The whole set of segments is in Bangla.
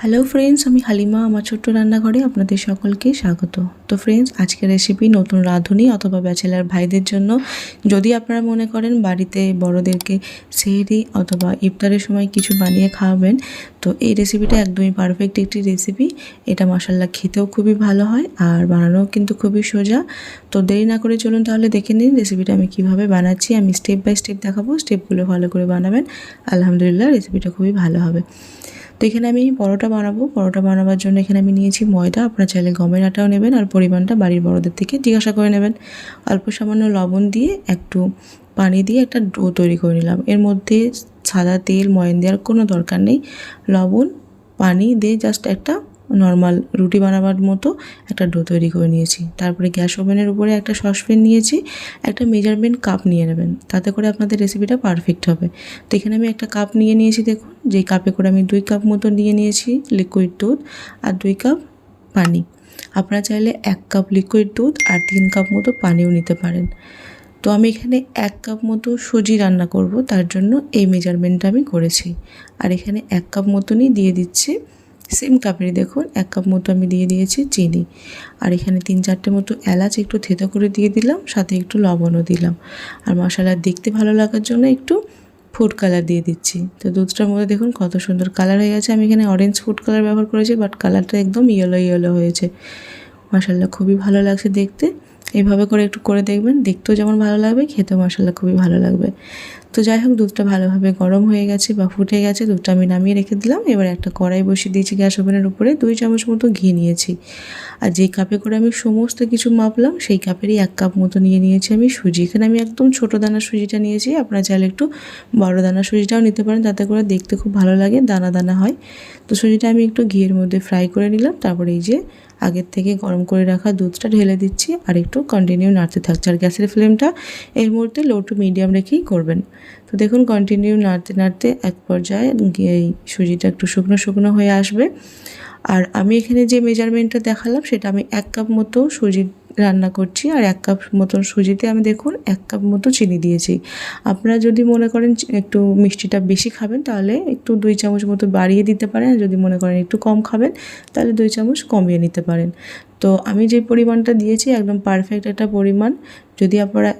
হ্যালো ফ্রেন্ডস আমি হালিমা, আমার ছোট্ট রান্নাঘরে আপনাদের সকলকে স্বাগত। তো ফ্রেন্ডস আজকের রেসিপি নতুন রাঁধুনি অথবা ব্যাচেলার ভাইদের জন্য। যদি আপনারা মনে করেন বাড়িতে বড়োদেরকে সেহরি অথবা ইফতারের সময় কিছু বানিয়ে খাওয়াবেন, তো এই রেসিপিটা একদমই পারফেক্ট একটি রেসিপি এটা মশাল্লা খেতেও খুবই ভালো হয় আর বানানোও কিন্তু খুবই সোজা। তো দেরি না করে চলুন তাহলে দেখে নিন রেসিপিটা আমি কীভাবে বানাচ্ছি। আমি স্টেপ বাই স্টেপ দেখাবো স্টেপগুলো ভালো করে বানাবেন। আলহামদুলিল্লাহ রেসিপিটা খুবই ভালো হবে। তো এখানে আমি পরোটা বানাবো। পরোটা বানাবার জন্য এখানে আমি নিয়েছি ময়দা। আপনারা চাইলে গমের আটাও নেবেন আর পরিমাণটা বাড়ির বড়দের থেকে জিজ্ঞাসা করে নেবেন। অল্প সামান্য লবণ দিয়ে একটু পানি দিয়ে একটা ডো তৈরি করে নিলাম। এর মধ্যে সাদা তেল ময়ন দেওয়ার কোনো দরকার নেই। লবণ, পানি দিয়ে জাস্ট একটা নর্মাল রুটি বানাবার মতো একটা ডো তৈরি করে নিয়েছি। তারপরে গ্যাস ওভেনের উপরে একটা সসপ্যান নিয়েছি, একটা মেজারমেন্ট কাপ নিয়ে নেবেন। তাতে করে আপনাদের রেসিপিটা পারফেক্ট হবে। তো এখানে আমি একটা কাপ নিয়ে নিয়েছি দেখুন, যেই কাপে করে আমি দুই কাপ মতো নিয়ে নিয়েছি লিকুইড দুধ আর দুই কাপ পানি। আপনারা চাইলে এক কাপ লিকুইড দুধ আর তিন কাপ মতো পানিও নিতে পারেন। তো আমি এখানে এক কাপ মতো সুজি রান্না করব, তার জন্য এই মেজারমেন্টটা আমি করেছি। আর এখানে এক কাপ মতনই দিয়ে দিচ্ছি। সেম কাপেরই দেখুন, এক কাপ মতো আমি দিয়ে দিয়েছি চিনি। আর এখানে তিন চারটে মতো এলাচ একটু থেতো করে দিয়ে দিলাম, সাথে একটু লবণও দিলাম। আর মশলা দেখতে ভালো লাগার জন্য একটু ফুড কালার দিয়ে দিচ্ছি। তো দুধটার মধ্যে দেখুন কত সুন্দর কালার হয়ে গেছে। আমি এখানে অরেঞ্জ ফুড কালার ব্যবহার করেছি বাট কালারটা একদম ইয়েলো ইয়েলো হয়েছে। মশালা খুবই ভালো লাগছে দেখতে। এইভাবে করে একটু করে দেখবেন, দেখতেও যেমন ভালো লাগবে, খেতেও মশলা খুবই ভালো লাগবে। তো যাই হোক, দুধটা ভালোভাবে গরম হয়ে গেছে বা ফুটে গেছে, দুধটা আমি নামিয়ে রেখে দিলাম। এবার একটা কড়াই বসিয়ে দিয়েছি গ্যাস ওভেনের উপরে, দুই চামচ মতো ঘি নিয়েছি। আর যেই কাপে করে আমি সমস্ত কিছু মাপলাম, সেই কাপেরই এক কাপ মতো নিয়ে নিয়েছি আমি সুজি। এখানে আমি একদম ছোটো দানা সুজিটা নিয়েছি, আপনারা চাইলে একটু বড় দানা সুজিটাও নিতে পারেন, তাতে করে দেখতে খুব ভালো লাগে, দানা দানা হয়। তো সুজিটা আমি একটু ঘিয়ের মধ্যে ফ্রাই করে নিলাম, তারপরে এই যে আগের থেকে গরম করে রাখা দুধটা ঢেলে দিচ্ছি, আর একটু কন্টিনিউ নাড়তে থাকছে আর গ্যাসের ফ্লেমটা এই মুহূর্তে লো টু মিডিয়াম রেখেই করবেন। তো দেখুন কন্টিনিউ নাড়তে নাড়তে এক পর্যায়ে এই সুজিটা একটু শুকনো শুকনো হয়ে আসবে। আর আমি এখানে যে মেজারমেন্টটা দেখালাম, সেটা আমি এক কাপ মতো সুজি রান্না করছি আর এক কাপ মতন সুজিতে আমি দেখুন এক কাপ মতো চিনি দিয়েছি। আপনারা যদি মনে করেন একটু মিষ্টিটা বেশি খাবেন তাহলে একটু দুই চামচ মতো বাড়িয়ে দিতে পারেন। আর যদি মনে করেন একটু কম খাবেন তাহলে দুই চামচ কমিয়ে নিতে পারেন। তো আমি যে পরিমাণটা দিয়েছি একদম পারফেক্ট একটা পরিমাণ। যদি আপনারা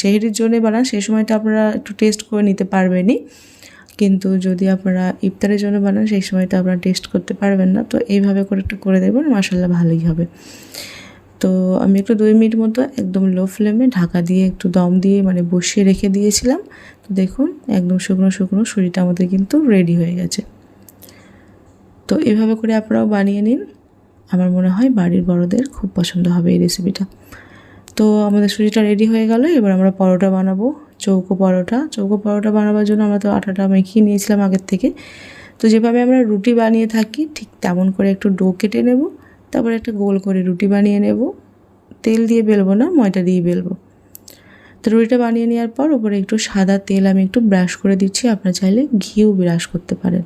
সেহেরির জন্য বানান সেই সময়টা আপনারা একটু টেস্ট করে নিতে পারবেনই। কিন্তু যদি আপনারা ইফতারের জন্য বানান, সেই সময়টা আপনারা টেস্ট করতে পারবেন না। তো এইভাবে করে একটু করে দেবেন মাসাল্লাহ ভালোই হবে। তো আমি একটু দুই মিনিট মতো একদম লো ফ্লেমে ঢাকা দিয়ে একটু দম দিয়ে মানে বসিয়ে রেখে দিয়েছিলাম। তো দেখুন, একদম শুকনো শুকনো সুজিটা আমাদের কিন্তু রেডি হয়ে গেছে। তো এভাবে করে আপনারাও বানিয়ে নিন। আমার মনে হয় বাড়ির বড়দের খুব পছন্দ হবে এই রেসিপিটা তো আমাদের সুজিটা রেডি হয়ে গেল, এবার আমরা পরোটা বানাবো। চৌকো পরোটা। চৌকো পরোটা বানাবার জন্য আমরা তো আটাটা মেখিয়ে নিয়েছিলাম আগের থেকে। তো যেভাবে আমরা রুটি বানিয়ে থাকি, ঠিক তেমন করে একটু ডো কেটে নেব, তারপরে একটা গোল করে রুটি বানিয়ে নেব। তেল দিয়ে বেলবো না, ময়দা দিয়ে বেলবো। তো রুটিটা বানিয়ে নেওয়ার পর উপরে একটু সাদা তেল আমি একটু ব্রাশ করে দিচ্ছি, আপনারা চাইলে ঘিও ব্রাশ করতে পারেন।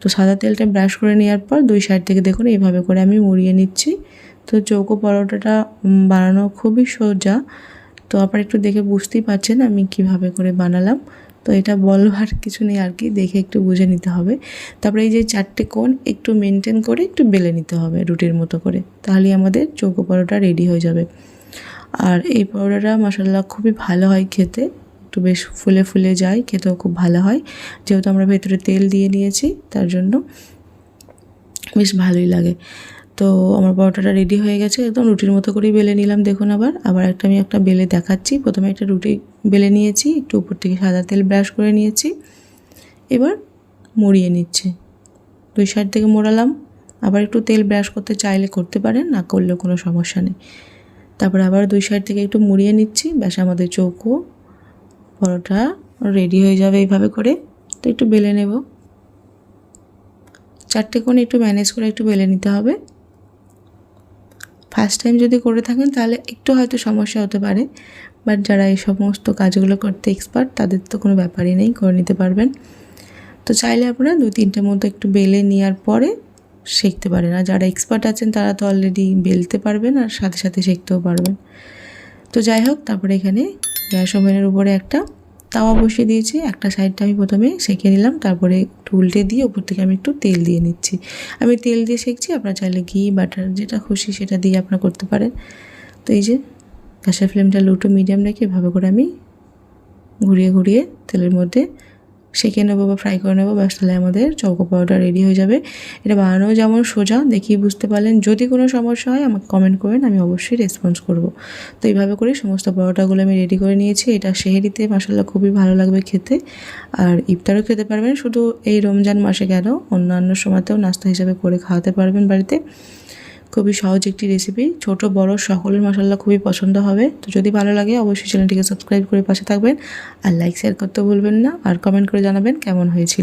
তো সাদা তেলটা ব্রাশ করে নেওয়ার পর দুই সাইড থেকে দেখুন এইভাবে করে আমি মুড়িয়ে নিচ্ছি। তো চৌকো পরোটাটা বানানো খুবই সোজা। তো আবার একটু দেখে বুঝতেই পারছেন আমি কীভাবে করে বানালাম। তো এটা বলবার কিছু নেই আর কি, দেখে একটু বুঝে নিতে হবে। তারপরে এই যে চারটে কোণ, একটু মেনটেন করে একটু বেলে নিতে হবে রুটির মতো করে, তাহলেই আমাদের চৌকো পরোটা রেডি হয়ে যাবে। আর এই পরোটাটা মশাল্লা খুবই ভালো হয় খেতে, একটু বেশ ফুলে ফুলে যায়, খেতেও খুব ভালো হয়। যেহেতু আমরা ভেতরে তেল দিয়ে নিয়েছি, তার জন্য বেশ ভালোই লাগে। তো আমার পরোটাটা রেডি হয়ে গেছে, একদম রুটির মতো করেই বেলে নিলাম। দেখুন আবার আবার একটা আমি একটা বেলে দেখাচ্ছি। প্রথমে একটা রুটি বেলে নিয়েছি, একটু উপর থেকে সাদা তেল ব্রাশ করে নিয়েছি। এবার মুড়িয়ে নিচ্ছে। দুই সাইড থেকে মোড়ালাম। আবার একটু তেল ব্রাশ করতে চাইলে করতে পারেন, না করলেও কোনো সমস্যা নেই। তারপর আবার দুই সাইড থেকে একটু মুড়িয়ে নিচ্ছি। ব্যাস, আমাদের চৌকো, পরোটা রেডি হয়ে যাবে এইভাবে করে। তো একটু বেলে নেব। চারটে কোণ একটু ম্যানেজ করে একটু বেলে নিতে হবে। ফার্স্ট টাইম যদি করে থাকেন, তাহলে একটু হয়তো সমস্যা হতে পারে। বাট যারা এই সমস্ত কাজগুলো করতে এক্সপার্ট তাদের তো কোনো ব্যাপারই নেই, করে নিতে পারবেন। তো চাইলে আপনারা দু তিনটে মতো একটু বেলে নেওয়ার পরে শিখতে পারেন। আর যারা এক্সপার্ট আছেন, তারা তো অলরেডি বেলতে পারবেন আর সাথে সাথে শিখতেও পারবেন। তো যাই হোক, তারপরে এখানে গ্যাস ওভেনের উপরে একটা তাওয়া বসিয়ে দিয়েছি, একটা সাইডটা আমি প্রথমে সেঁকে নিলাম, তারপরে একটু উল্টে দিয়ে ওপর থেকে আমি একটু তেল দিয়ে নিচ্ছি। আমি তেল দিয়ে সেঁকছি, আপনারা চাইলে ঘি, বাটার, যেটা খুশি সেটা দিয়ে আপনারা করতে পারেন। তো এই যে, গ্যাসের ফ্লেমটা লো টু মিডিয়াম রেখে এভাবে করে আমি ঘুরিয়ে ঘুরিয়ে তেলের মধ্যে সেঁকে নেব বা ফ্রাই করে নেব, ব্যাস, তাহলে আমাদের চৌকো পাউডার রেডি হয়ে যাবে। এটা বানানো যেমন সোজা দেখিয়ে বুঝতে পারলেন। যদি কোনো সমস্যা হয়, আমাকে কমেন্ট করবেন, আমি অবশ্যই রেসপন্স করব। তো এইভাবে করে সমস্ত পরোটাগুলো আমি রেডি করে নিয়েছি। এটা সেহেরিতে মশলা খুবই ভালো লাগবে খেতে। আর ইফতারও খেতে পারবেন, শুধু এই রমজান মাসে কেন? অন্যান্য সময়তেও নাস্তা হিসাবে করে খাওয়াতে পারবেন বাড়িতে। খুবই সহজ একটি রেসিপি ছোট, বড় সকলের মশাল্লা খুবই পছন্দ হবে। তো যদি ভালো লাগে, অবশ্যই চ্যানেলটিকে সাবস্ক্রাইব করে পাশে থাকবেন। আর লাইক শেয়ার করতে ভুলবেন না। আর কমেন্ট করে জানাবেন কেমন হয়েছিল।